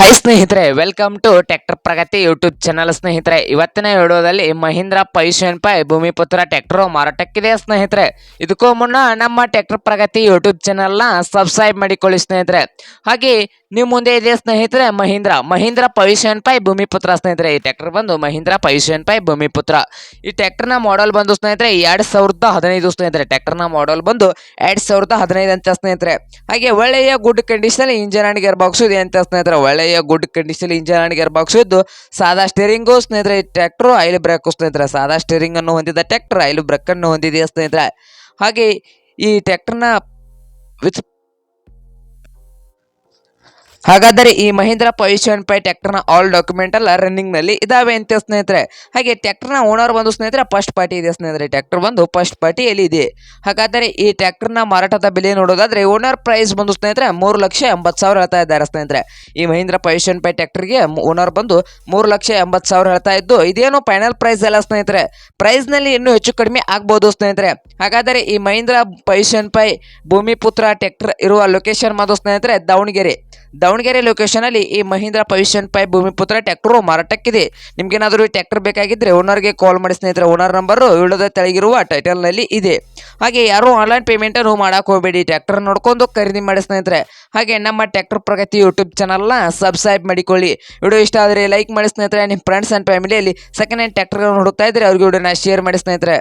High ಸ್ನೇಹಿತರೆ welcome to tractor Pragati YouTube channel ಸ್ನೇಹಿತರೆ. ಇವತ್ತಿನ ವಿಡಿಯೋದಲ್ಲಿ ಮಹೀಂದ್ರ ಪೈಶನ್ ಪೈ ಭೂಮಿಪುತ್ರ ಟ್ರ್ಯಾಕ್ಟರ್ ಮಾರಾಟಕ್ಕಿದೆ ಸ್ನೇಹಿತರೆ? ಇದಕ್ಕೂ ಮುನ್ನ ನಮ್ಮ ಟ್ರ್ಯಾಕ್ಟರ್ ಪ್ರಗತಿ ಯೂಟ್ಯೂಬ್ ಚಾನಲ್ನ ಸಬ್ಸ್ಕ್ರೈಬ್ ಮಾಡಿಕೊಳ್ಳಿ ಸ್ನೇಹಿತರೆ. ಹಾಗೆ ನಿಮ್ಮ ಮುಂದೆ ಇದೆ ಸ್ನೇಹಿತರೆ? ಮಹೀಂದ್ರ ಮಹೀಂದ್ರ ಪೈಶನ್ ಪೈ ಭೂಮಿಪುತ್ರ ಸ್ನೇಹಿತರೆ. ಈ ಟ್ರ್ಯಾಕ್ಟರ್ ಬಂದು ಮಹೀಂದ್ರ ಪೈಶನ್ ಪೈ ಭೂಮಿಪುತ್ರ. ಈ ಟ್ರ್ಯಾಕ್ಟರ್ನ ಮಾಡೆಲ್ ಬಂದು ಸ್ನೇಹಿತರೆ ಎರಡು ಸಾವಿರದ ಹದಿನೈದು ಸ್ನೇಹಿತರೆ. ಟ್ಯಾಕ್ಟರ್ನ ಮಾಡೆಲ್ ಬಂದು ಎರಡು ಸಾವಿರದ ಹದಿನೈದು ಅಂತ ಸ್ನೇಹಿತರೆ. ಹಾಗೆ ಒಳ್ಳೆಯ good condition engine and gear box ಇದೆ ಅಂತ ಸ್ನೇಹಿತರೆ. ಒಳ್ಳೆಯ good condition engine and gear box ಇದ್ದು, ಸಾದಾ ಸ್ಟೇರಿಂಗು ಸ್ನೇಹಿತರೆ ಟ್ರ್ಯಾಕ್ಟರ್ ಆಯಿಲ್ ಬ್ರೇಕ್ ಸ್ನೇಹಿತರೆ, ಸಾದಾ ಸ್ಟೇರಿಂಗ್ ಅನ್ನು ಹೊಂದಿದ ಟ್ರ್ಯಾಕ್ಟರ್ ಆಯಿಲ್ ಬ್ರೇಕ್ ಅನ್ನು ಹೊಂದಿದೆ ಸ್ನೇಹಿತರೆ? ಹಾಗೆ ಈ ಟ್ರ್ಯಾಕ್ಟರ್ನ ವಿತ್ ಹಾಗಾದರೆ ಈ ಮಹೀಂದ್ರ ಪೊಸಿಷನ್ ಪೈ ಟ್ರ್ಯಾಕ್ಟರ್ನ ಆಲ್ ಡಾಕ್ಯುಮೆಂಟ್ ಎಲ್ಲ ರನ್ನಿಂಗ್ನಲ್ಲಿ ಇದಾವೆ ಅಂತ ಸ್ನೇಹಿತರೆ. ಹಾಗೆ ಟ್ರ್ಯಾಕ್ಟರ್ನ ಓನರ್ ಬಂದು ಸ್ನೇಹಿತರೆ ಫಸ್ಟ್ ಪಾರ್ಟಿ ಇದೆ ಸ್ನೇಹಿತರೆ. ಟ್ರ್ಯಾಕ್ಟರ್ ಬಂದು ಫಸ್ಟ್ ಪಾರ್ಟಿಯಲ್ಲಿ ಇದೆ. ಹಾಗಾದರೆ ಈ ಟ್ರ್ಯಾಕ್ಟರ್ನ ಮಾರಾಟದ ಬೆಲೆ ನೋಡೋದಾದ್ರೆ ಓನರ್ ಪ್ರೈಸ್ ಬಂದು ಸ್ನೇಹಿತರೆ ಮೂರು ಲಕ್ಷ ಎಂಬತ್ತು ಸಾವಿರ ಹೇಳ್ತಾ ಇದ್ದಾರೆ ಸ್ನೇಹಿತರೆ. ಈ ಮಹೀಂದ್ರ ಪೊಸಿಷನ್ ಪೈ ಟ್ರ್ಯಾಕ್ಟರ್ಗೆ ಓನರ್ ಬಂದು ಮೂರು ಲಕ್ಷ ಎಂಬತ್ತು ಸಾವಿರ ಹೇಳ್ತಾ ಇದ್ದು, ಇದೇನು ಫೈನಲ್ ಪ್ರೈಸ್ ಅಲ್ಲ ಸ್ನೇಹಿತರೆ. ಪ್ರೈಸ್ನಲ್ಲಿ ಇನ್ನೂ ಹೆಚ್ಚು ಕಡಿಮೆ ಆಗ್ಬೋದು ಸ್ನೇಹಿತರೆ. ಹಾಗಾದರೆ ಈ ಮಹೀಂದ್ರ ಪೊಸಿಷನ್ ಪೈ ಭೂಮಿಪುತ್ರ ಟ್ರ್ಯಾಕ್ಟರ್ ಇರುವ ಲೊಕೇಶನ್ ಮಾಡೋ ಸ್ನೇಹಿತರೆ, ದಾವಣಗೆರೆ. ದಾವಣಗೆರೆ ಲೊಕೇಶನಲ್ಲಿ ಈ ಮಹೀಂದ್ರ ಪವಿಷನ್ ಪೈ ಭೂಮಿಪುತ್ರ ಟ್ರ್ಯಾಕ್ಟರ್ ಮಾರಾಟಕ್ಕಿದೆ. ನಿಮ್ಗೇನಾದರೂ ಈ ಟ್ರ್ಯಾಕ್ಟರ್ ಬೇಕಾಗಿದ್ದರೆ ಓನರ್ಗೆ ಕಾಲ್ ಮಾಡಿ ಸ್ನೇಹಿತರೆ ಓನರ್ ನಂಬರು ಇಳದ ತೆಳಗಿರುವ ಟೈಟಲ್ನಲ್ಲಿ ಇದೆ. ಹಾಗೆ ಯಾರು ಆನ್ಲೈನ್ ಪೇಮೆಂಟನ್ನು ಮಾಡಕ್ಕೆ ಹೋಗಬೇಡಿ ಟ್ರ್ಯಾಕ್ಟರ್ ನೋಡ್ಕೊಂಡು ಖರೀದಿ ಮಾಡಿ ಸ್ನೇಹಿತರೆ. ಹಾಗೆ ನಮ್ಮ ಟ್ರ್ಯಾಕ್ಟರ್ ಪ್ರಗತಿ ಯೂಟ್ಯೂಬ್ ಚಾನಲ್ನ ಸಬ್ಸ್ಕ್ರೈಬ್ ಮಾಡಿಕೊಳ್ಳಿ. ವಿಡಿಯೋ ಇಷ್ಟ ಆದರೆ ಲೈಕ್ ಮಾಡಿ ಸ್ನೇಹಿತರೆ ನಿಮ್ಮ ಫ್ರೆಂಡ್ಸ್ ಆ್ಯಂಡ್ ಫ್ಯಾಮಿಲಿಯಲ್ಲಿ ಸೆಕೆಂಡ್ ಹ್ಯಾಂಡ್ ಟ್ರ್ಯಾಕ್ಟರ್ ಹುಡುಕ್ತಾ ಇದ್ದರೆ ಅವ್ರಿಗೆ ವಿಡಿಯೋನ ಶೇರ್ ಮಾಡಿ ಸ್ನೇಹಿತರೆ.